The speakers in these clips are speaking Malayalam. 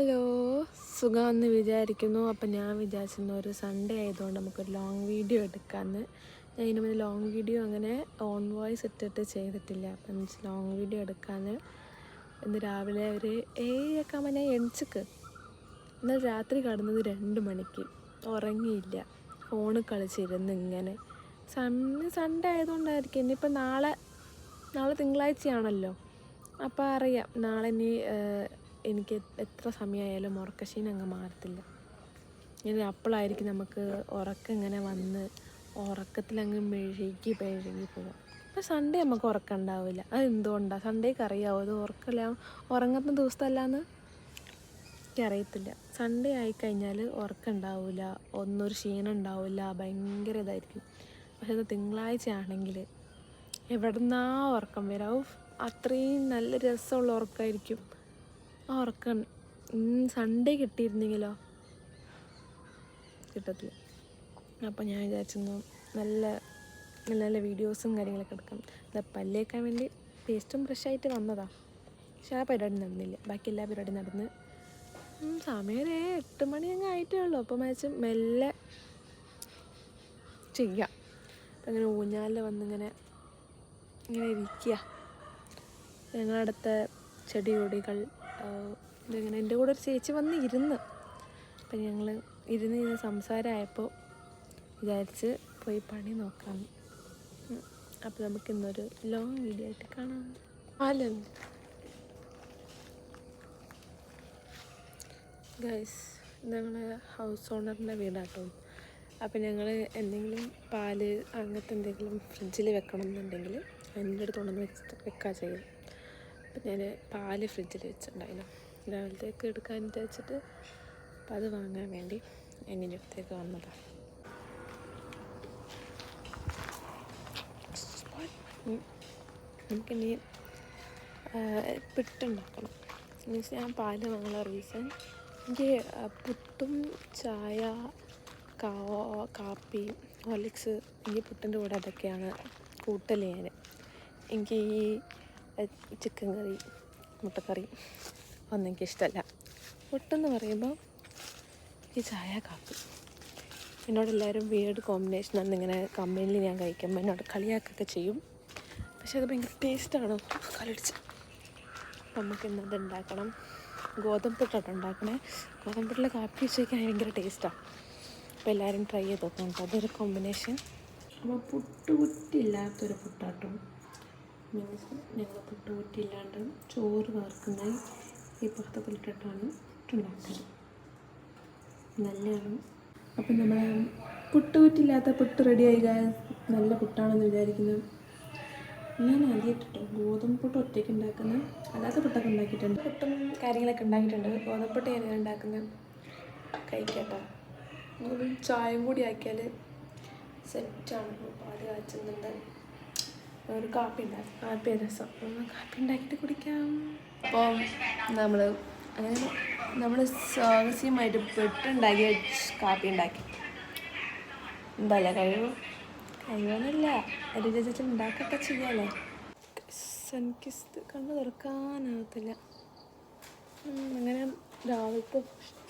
ഹലോ. സുഖമെന്ന് വിചാരിക്കുന്നു. അപ്പം ഞാൻ വിചാരിച്ചിരുന്നു ഒരു സൺഡേ ആയതുകൊണ്ട് നമുക്കൊരു ലോങ് വീഡിയോ എടുക്കാമെന്ന് ഞാൻ ഇതിന് മുന്നേ ലോങ് വീഡിയോ അങ്ങനെ ഓൺ വോയിസ് ഇട്ടിട്ട് ചെയ്തിട്ടില്ല. അപ്പം ലോങ് വീഡിയോ എടുക്കാമെന്ന് ഇന്ന് രാവിലെ ഒരു ഏഴൊക്കെ ഞാൻ എണിച്ചക്ക്. എന്നാൽ രാത്രി കടന്നത് രണ്ട് മണിക്ക്. ഉറങ്ങിയില്ല. ഫോണ് കളിച്ചിരുന്ന് ഇങ്ങനെ. സൺ സൺഡേ ആയതുകൊണ്ടായിരിക്കും. ഇനിയിപ്പോൾ നാളെ നാളെ തിങ്കളാഴ്ചയാണല്ലോ. അപ്പോൾ അറിയാം. നാളെ ഇനി എനിക്ക് എത്ര സമയമായാലും ഉറക്കശീനം അങ്ങ് മാറത്തില്ല. ഇങ്ങനെ അപ്പോഴായിരിക്കും നമുക്ക് ഉറക്കം ഇങ്ങനെ വന്ന് ഉറക്കത്തിലങ്ങ് മെഴുകി പെഴുകി പോകും അപ്പോൾ സൺഡേ നമുക്ക് ഉറക്കം ഉണ്ടാവില്ല. അത് എന്തുകൊണ്ടാണ് സൺഡേക്ക് അറിയാവോ? അത് ഉറക്കമില്ല. ഉറങ്ങുന്ന ദിവസമല്ലാന്ന് എനിക്കറിയത്തില്ല സൺഡേ ആയിക്കഴിഞ്ഞാൽ ഉറക്കം ഉണ്ടാവില്ല. ഒന്നൊരു ക്ഷീണം ഉണ്ടാവില്ല. ഭയങ്കര ഇതായിരിക്കും. പക്ഷെ അത് തിങ്കളാഴ്ച ആണെങ്കിൽ എവിടുന്നാ ഉറക്കം വരാവും അത്രയും നല്ല രസമുള്ള ഉറക്കമായിരിക്കും. ആ ഉറക്കം. സൺഡേ കിട്ടിയിരുന്നെങ്കിലോ? കിട്ടത്തില്ല. അപ്പോൾ ഞാൻ വിചാരിച്ചിരുന്നു നല്ല നല്ല നല്ല വീഡിയോസും കാര്യങ്ങളൊക്കെ എടുക്കാം. അത് പല്ലേക്കാൻ വേണ്ടി ടേസ്റ്റും ഫ്രഷായിട്ട് വന്നതാ. പക്ഷെ ആ പരിപാടി നടന്നില്ല. ബാക്കി എല്ലാ പരിപാടിയും നടന്ന്. സമയം എട്ട് മണി അങ്ങ് ആയിട്ടേ ഉള്ളൂ. അപ്പം വെച്ച് മെല്ലെ ചെയ്യാം. അപ്പം അങ്ങനെ ഊഞ്ഞാലിൽ വന്നിങ്ങനെ ഇങ്ങനെ ഇരിക്കുക. ഞങ്ങളടുത്ത ചെടി കൊടികൾ ഇതിങ്ങനെ എന്റെ കൂടെ ഒരു ചേച്ചി വന്ന് ഇരുന്ന് അപ്പം ഞങ്ങൾ ഇരുന്ന് ഇരുന്ന് സംസാരമായപ്പോൾ വിചാരിച്ച് പോയി പണി നോക്കാം. അപ്പോൾ നമുക്ക് ഇന്നൊരു ലോങ് വീഡിയോ ആയിട്ട് കാണാം. ആലും ഗൈസ് ഞങ്ങൾ ഹൗസ് ഓണറിന്റെ വീടാട്ടോ. അപ്പം ഞങ്ങൾ എന്തെങ്കിലും പാൽ അങ്ങനത്തെ എന്തെങ്കിലും ഫ്രിഡ്ജിൽ വെക്കണം എന്നുണ്ടെങ്കിൽ എന്റെ അടുത്ത് കൊണ്ടുവന്ന് വെച്ചിട്ട് വെക്കുക ചെയ്യും അപ്പം ഞാൻ പാൽ ഫ്രിഡ്ജിൽ വെച്ചിട്ടുണ്ടായിരുന്നു. രാവിലത്തേക്ക് എടുക്കാൻ വെച്ചിട്ട് അപ്പം അത് വാങ്ങാൻ വേണ്ടി എന്റെ അടുത്തേക്ക് വന്നതാണ്. നമുക്കിനി പിട്ടുണ്ടാക്കണം. മീൻസ് ഞാൻ പാൽ വാങ്ങുന്ന റീസൺ എനിക്ക് പുട്ടും ചായ കാപ്പി ഹോർലിക്സ് എനിക്ക് പുട്ടിന്റെ കൂടെ അതൊക്കെയാണ് കൂട്ടൽ ഞാൻ. എനിക്ക് ഈ ചിക്കൻ കറി മുട്ടക്കറി ഒന്നും എനിക്കിഷ്ടമല്ല. പുട്ടെന്ന് പറയുമ്പോൾ ഈ ചായ കാപ്പി. എന്നോട് എല്ലാവരും കോമ്പിനേഷൻ ഇങ്ങനെ കമ്പനിയിൽ ഞാൻ കഴിക്കുമ്പോൾ എന്നോട് കളിയാക്കൊക്കെ ചെയ്യും. പക്ഷെ അത് ഭയങ്കര ടേസ്റ്റാണ് കളിടിച്ച് നമുക്ക് ഇന്നത് ഉണ്ടാക്കണം ഗോതമ്പുട്ടാണ് ഉണ്ടാക്കണേ. ഗോതമ്പുട്ടിൽ കാപ്പി വെച്ച് കഴിക്കാൻ ഭയങ്കര ടേസ്റ്റാണ് അപ്പോൾ എല്ലാവരും ട്രൈ ചെയ്ത് നോക്കാം അതൊരു കോമ്പിനേഷൻ അപ്പോൾ പുട്ട് കുറ്റില്ലാത്തൊരു പുട്ടാട്ടോ. മീൻസ് ഞങ്ങൾ പുട്ടുകുറ്റില്ലാണ്ട് ചോറ് വാർക്കുന്ന ഈ പാത്രത്തിലിട്ടിട്ടാണ് ഉണ്ടാക്കുന്നത് നല്ലതാണ്. അപ്പം നമ്മൾ പുട്ടുകുറ്റില്ലാത്ത പുട്ട് റെഡിയായി നല്ല പുട്ടാണെന്ന് വിചാരിക്കുന്നത് ഞാൻ ആദ്യമായിട്ടോ ഗോതമ്പ് പുട്ട് ഒറ്റയ്ക്ക് ഉണ്ടാക്കുന്ന അല്ലാത്ത പുട്ടൊക്കെ ഉണ്ടാക്കിയിട്ടുണ്ട്. പുട്ടും കാര്യങ്ങളൊക്കെ ഉണ്ടാക്കിയിട്ടുണ്ട്. ഗോതമ്പ് പുട്ട് ഞാൻ ഉണ്ടാക്കുന്നത് കഴിക്കട്ടോ. ചായം ചായയും കൂടി ആക്കിയാൽ സെറ്റാണ് പാൽ കാച്ചുന്നുണ്ട്. ഒരു കാപ്പി ഉണ്ടാക്കും കാപ്പി രസം. കാപ്പി ഉണ്ടാക്കിയിട്ട് കുടിക്കാം. അപ്പോൾ നമ്മൾ അങ്ങനെ നമ്മൾ സ്വാഗസ്യമായിട്ട് പെട്ടുണ്ടാക്കിയ കാപ്പി ഉണ്ടാക്കി. എന്തല്ല കഴിവ് കഴിവൊന്നുമില്ല. രുചിച്ചിട്ട് ഉണ്ടാക്കൊക്കെ ചെയ്യാലോ. സൺകിസ്ത് കണ്ണ് തുറക്കാനാകത്തില്ല അങ്ങനെ രാവിലത്തെ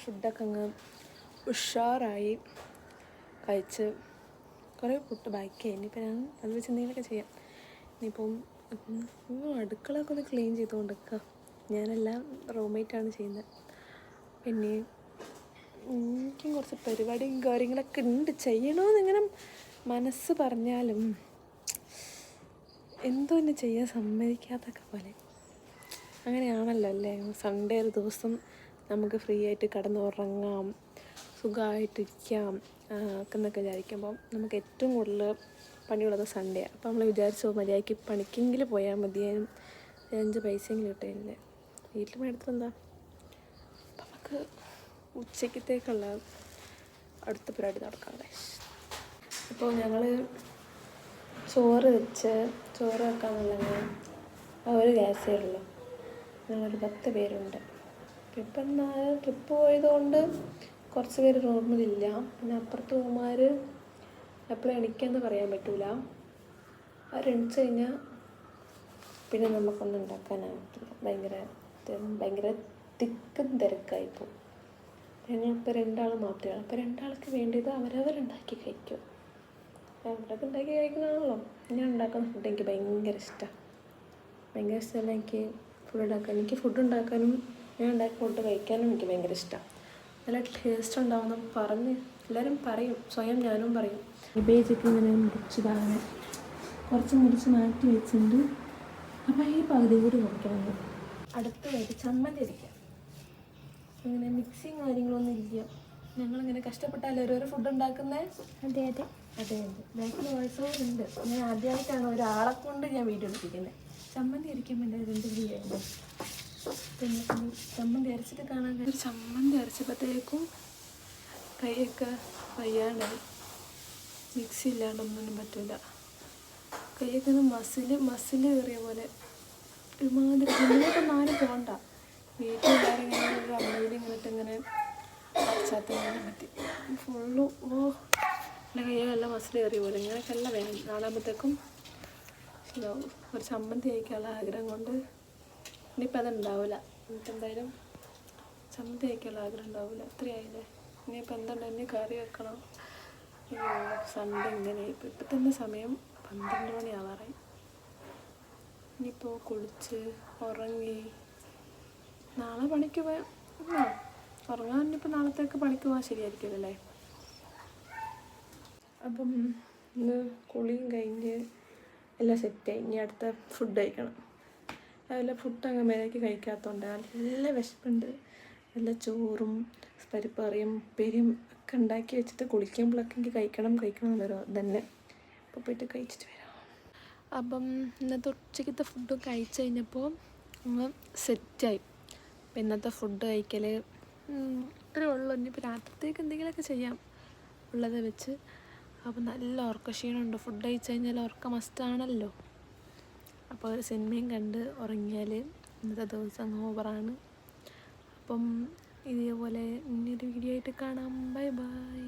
ഫുഡൊക്കെ അങ്ങ് ഉഷാറായി കഴിച്ച് കുറേ പുട്ട് ബാക്കി ഇനിയിപ്പോൾ ഞാൻ അത് വെച്ച് എന്തെങ്കിലുമൊക്കെ ചെയ്യാം. ഉം, അടുക്കളയൊക്കെ ഒന്ന് ക്ലീൻ ചെയ്തുകൊണ്ട് ഞാനെല്ലാം റൂംമേറ്റാണ് ചെയ്യുന്നത്. പിന്നെ എനിക്കും കുറച്ച് പരിപാടിയും കാര്യങ്ങളൊക്കെ ഉണ്ട്. ചെയ്യണമെന്ന് ഇങ്ങനെ മനസ്സ് പറഞ്ഞാലും എന്തോ എന്നെ ചെയ്യാൻ സമ്മതിക്കാത്തൊക്കെ പോലെ. അങ്ങനെയാണല്ലോ അല്ലേ? സൺഡേ ഒരു ദിവസം നമുക്ക് ഫ്രീ ആയിട്ട് കിടന്നുറങ്ങാം സുഖമായിട്ടിരിക്കാം എന്നൊക്കെ വിചാരിക്കുമ്പോൾ നമുക്ക് ഏറ്റവും കൂടുതൽ പണിയുള്ളത് സൺഡേ അപ്പോൾ നമ്മൾ വിചാരിച്ചു മര്യാദയ്ക്ക് പണിക്കെങ്കിലും പോയാൽ മതിയായും അഞ്ച് പൈസയെങ്കിലും എന്റെ വീട്ടിൽ മേടത്തിൽ എന്താ? അപ്പം നമുക്ക് ഉച്ചയ്ക്കത്തേക്കുള്ള അടുത്ത പരിപാടി നടക്കാം. അപ്പോൾ ഞങ്ങൾ ചോറ് വെച്ച് ചോറ് വെക്കാന്നുള്ളത് ഒരു ഗ്യാസേ ഉള്ളൂ. ഞങ്ങളൊരു പത്ത് പേരുണ്ട്. ഇപ്പം എന്നാൽ ട്രിപ്പ് പോയതുകൊണ്ട് കുറച്ച് പേര് റൂമിലില്ല പിന്നെ അപ്പുറത്ത് റൂമാർ എപ്പോഴും എണിക്കെന്ന് പറയാൻ പറ്റൂല. അവരെണിച്ച് കഴിഞ്ഞാൽ പിന്നെ നമുക്കൊന്നും ഉണ്ടാക്കാനാകത്തില്ല ഭയങ്കര ഭയങ്കര തിക്കും തിരക്കായിപ്പോൾ ഞങ്ങളിപ്പോൾ രണ്ടാൾ മാത്രമേ അപ്പോൾ രണ്ടാൾക്ക് വേണ്ടിയത് അവരവരുണ്ടാക്കി കഴിക്കും. അവരൊക്കെ ഉണ്ടാക്കി കഴിക്കണമാണല്ലോ ഞാൻ ഉണ്ടാക്കുന്ന ഫുഡ് എനിക്ക് ഭയങ്കര ഇഷ്ടമാണ് ഭയങ്കര ഇഷ്ടമല്ല എനിക്ക് ഫുഡ് ഉണ്ടാക്കാൻ എനിക്ക് ഫുഡ് ഉണ്ടാക്കാനും ഞാൻ ഉണ്ടാക്കിയ ഫുഡ് കഴിക്കാനും എനിക്ക് ഭയങ്കര ഇഷ്ടമാണ് നല്ല ടേസ്റ്റ് ഉണ്ടാവുന്ന പറഞ്ഞ് എല്ലാവരും പറയും സ്വയം ഞാനും പറയും. ഇബേജൊക്കെ ഇങ്ങനെ മുറിച്ചതാണ്. കുറച്ച് മുറിച്ച് മാറ്റി വെച്ചിട്ടുണ്ട്. അപ്പോൾ ഈ പകുതി കൂടി നോക്കണം അടുത്തതായിട്ട് ചമ്മന്തി അരിക്കാം. അങ്ങനെ മിക്സിയും കാര്യങ്ങളൊന്നും ഇല്ല. ഞങ്ങളിങ്ങനെ കഷ്ടപ്പെട്ടാലേ ഓരോരോ ഫുഡ് ഉണ്ടാക്കുന്നേ? അതെ അതെ. അതെ അതെ. ബാക്കിൽ വോയിസ് ഓവർ ഉണ്ട്. ഞാൻ ആദ്യമായിട്ടാണ് ഒരാളെ കൊണ്ട് ഞാൻ വീഡിയോ എടുപ്പിക്കുന്നത്. ചമ്മന്തി അരയ്ക്കാൻ വേണ്ടി രണ്ട് ഗ്രീ പിന്നെ ചമ്മന്തി അരച്ചിട്ട് കാണാൻ കഴിയും. ചമ്മന്തി അരച്ചപ്പോഴത്തേക്കും കൈയൊക്കെ വയ്യാണ്ടായി മിക്സി ഇല്ലാണ്ടൊന്നിനും പറ്റില്ല കൈയൊക്കെ ഒന്ന് മസിൽ മസിൽ കയറിയ പോലെ. ഒരുമാതിരി മുന്നോട്ടൊന്നും ആരും പോകണ്ട വീട്ടിലെല്ലാവരും ഇങ്ങനെ ഒരു അമ്മയിൽ ഇങ്ങോട്ട് ഇങ്ങനെ അരച്ചാത്ത ഇങ്ങനെ പറ്റി. ഫുള്ള് ഓ എന്റെ കയ്യിലെല്ലാം മസിൽ കയറിയ പോലെ. ഇങ്ങനെയൊക്കെ എല്ലാം വേണം നാളാകുമ്പോഴത്തേക്കും ഒരു ചമ്മന്തി കഴിക്കാനുള്ള ആഗ്രഹം കൊണ്ട് ഇനിയിപ്പോൾ അതുണ്ടാവില്ല എന്തായാലും ചമ്മന്തി കഴിക്കാനുള്ള ആഗ്രഹം ഉണ്ടാവില്ല അത്രയായില്ലേ ഇനിയിപ്പോൾ എന്തുണ്ട്? ഇനി കറി വെക്കണം? സൺഡേ ഇങ്ങനെ. ഇപ്പം ഇപ്പം തന്നെ സമയം പന്ത്രണ്ട് മണിയാവാറായി ഇനിയിപ്പോൾ കുളിച്ച് ഉറങ്ങി നാളെ പണിക്ക് പോയാൽ ഉറങ്ങാൻ ഇനിയിപ്പോൾ നാളത്തേക്ക് പണിക്ക് പോകാൻ ശരിയായിരിക്കുമല്ലേ അപ്പം ഇന്ന് കുളിയും കഴിഞ്ഞ് എല്ലാം സെറ്റായി ഇനി അടുത്ത ഫുഡ് കഴിക്കണം. രാവിലെ ഫുഡ് അങ്ങ് മേലേക്ക് കഴിക്കാത്തതുകൊണ്ട് നല്ല വിശപ്പുണ്ട്. നല്ല ചോറും പരിപ്പറിയും ഉപ്പേരിയും ഒക്കെ ഉണ്ടാക്കി വെച്ചിട്ട് കുളിക്കുമ്പോഴൊക്കെ എനിക്ക് കഴിക്കണം കഴിക്കണം എന്നൊരു തന്നെ അപ്പോൾ പോയിട്ട് കഴിച്ചിട്ട് വരാം. അപ്പം ഇന്നത്തെ ഉച്ചയ്ക്കത്തെ ഫുഡ് കഴിച്ച് കഴിഞ്ഞപ്പോൾ നമ്മൾ സെറ്റായി അപ്പം ഇന്നത്തെ ഫുഡ് കഴിക്കൽ ഇത്രേ ഉള്ളൂ. ഇനിയിപ്പോൾ രാത്രിത്തേക്ക് എന്തെങ്കിലുമൊക്കെ ചെയ്യാം ഉള്ളത് വെച്ച്. അപ്പം നല്ല ഉറക്ക ക്ഷീണമുണ്ട് ഫുഡ് കഴിച്ച് കഴിഞ്ഞാൽ ഉറക്കം മസ്റ്റാണല്ലോ അപ്പോൾ സിനിമയും കണ്ട് ഉറങ്ങിയാൽ ഇന്നത്തെ ദിവസം ഓവറാണ് അപ്പം ഇതേപോലെ ഇനിയൊരു വീഡിയോ ആയിട്ട് കാണാം. Bye bye